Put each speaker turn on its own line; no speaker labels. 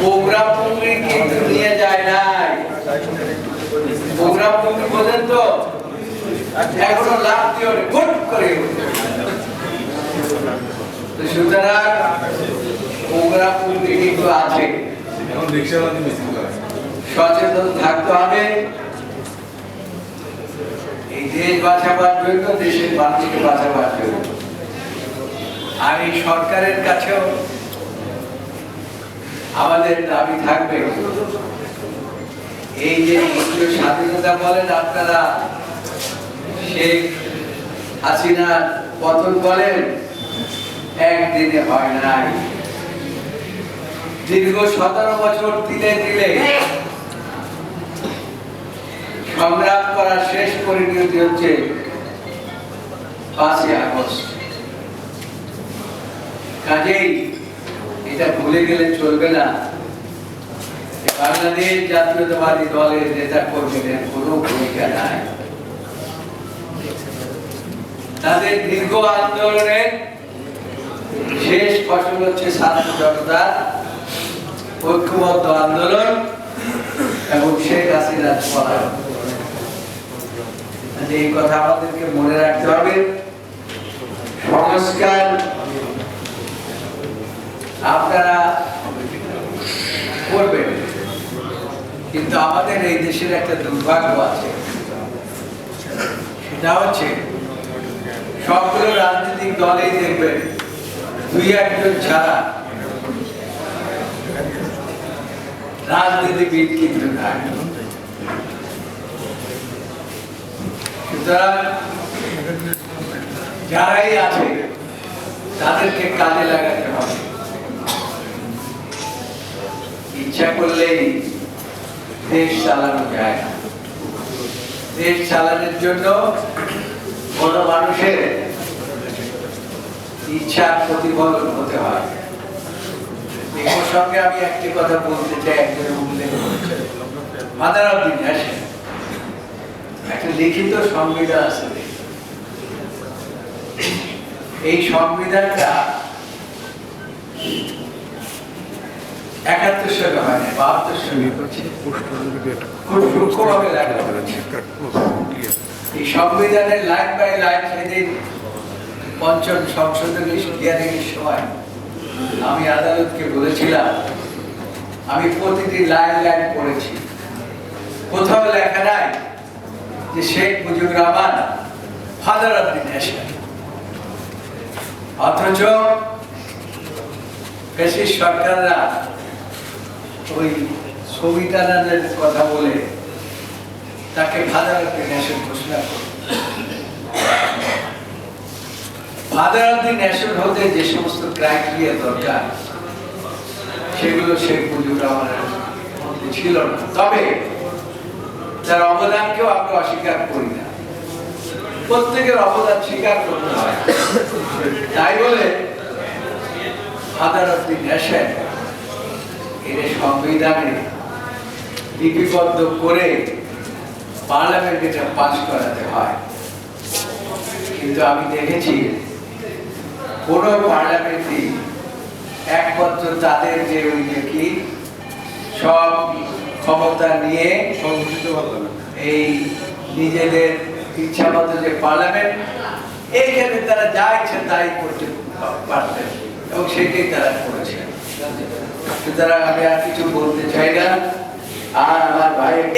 Programme পুঙ্গি কিন্তু নিয়ে যায় নাই। প্রোগ্রাম পুঙ্গি বোঝেন তো এখনও লাভ দিয়ে করে উঠে। তো সুতরাং প্রোগ্রাম পুঙ্গি কিন্তু আছে
এখন রিক্সাওয়ালা মিছিল করে
সচেতন থাকতে হবে এই দেশ বাঁচাবার জন্য দেশের মানুষকে বাঁচাবার জন্য আর এই সরকারের কাছেও আমাদের দাবি থাকবে এই যে স্বাধীনতা বলেন আপনারা শেখ হাসিনার পতন বলেন একদিনে হয় নাই দীর্ঘ সতেরো বছর দিলে দিলে সংগ্রাম করার শেষ পরিণতি হচ্ছে পাঁচই আগস্ট। কাজেই এটা ভুলে গেলে চলবে না। বাংলাদেশ জাতীয়তাবাদী দলের নেতা কর্মীদের কোনো ভূমিকা নাই। তাদের দীর্ঘ আন্দোলনের শেষ ফসল হচ্ছে ছাত্র জনতার ঐক্যবদ্ধ আন্দোলন এবং শেখ হাসিনার পলায়ন। এই কথা আমাদেরকে মনে রাখতে হবে। সংস্কার আপনারা করবেন, কিন্তু আমাদের এই দেশের একটা দুর্ভাগ্য আছে। সেটা হচ্ছে সবগুলো রাজনৈতিক দলেই দেখবেন দুই একজন ছাড়া রাজনীতিবিদ কিন্তু সুতরাং যারাই আছে, তাদেরকে কাজে লাগাতে হবে। ইচ্ছা করলেই দেশ চালানো যায় দেশ চালানোর জন্য কোন মানুষের ইচ্ছার প্রতিফলন হতে হয় আমি একটি কথা বলতে চাই, একজন উল্লেখ হাসান একটা লিখিত সংবিধান আছে। এই সংবিধানটা একাত্তর হয় বাহাত্তর খুব সূক্ষ্মভাবে এই সংবিধানের লাইন বাই লাইন সেদিন পঞ্চম সংশোধনী হিয়ারিংয়ের সময় আমি আদালতকে বলেছিলাম, আমি প্রতিটি লাইন লাইন পড়েছি। কোথাও লেখা নাই যে Sheikh Mujibur Rahman father of the nation অথচ ফেসিস সরকাররা ওই সংবিধানের কথা বলে তাকে ফাদার অফ দি নেশন ঘোষণা করে ফাদার অফ দি নেশন হতে যে সমস্ত ক্রাইটেরিয়া দরকার, সেগুলো শেখ মুজিবুর রহমানের মধ্যে ছিল না। তবে তার অবদানকেও আমরা অস্বীকার করি না। প্রত্যেকের অবদান স্বীকার করতে হয়। তাই বলে ফাদার অফ দি নেশন এর সংবিধানে লিপিবদ্ধ করে পার্লামেন্টে এটা পাস করাতে হয়। কিন্তু আমি দেখেছি কোন পার্লামেন্টই একমাত্র তাদের যে কি সব ক্ষমতা নিয়ে এই নিজেদের ইচ্ছা মতো যে পার্লামেন্ট এইখানে তারা যা ইচ্ছে তাই করতে পারতেন এবং সেটাই তারা করেছেন সুতরাং আমি আর কিছু বলতে চাই না। আর আমার ভাই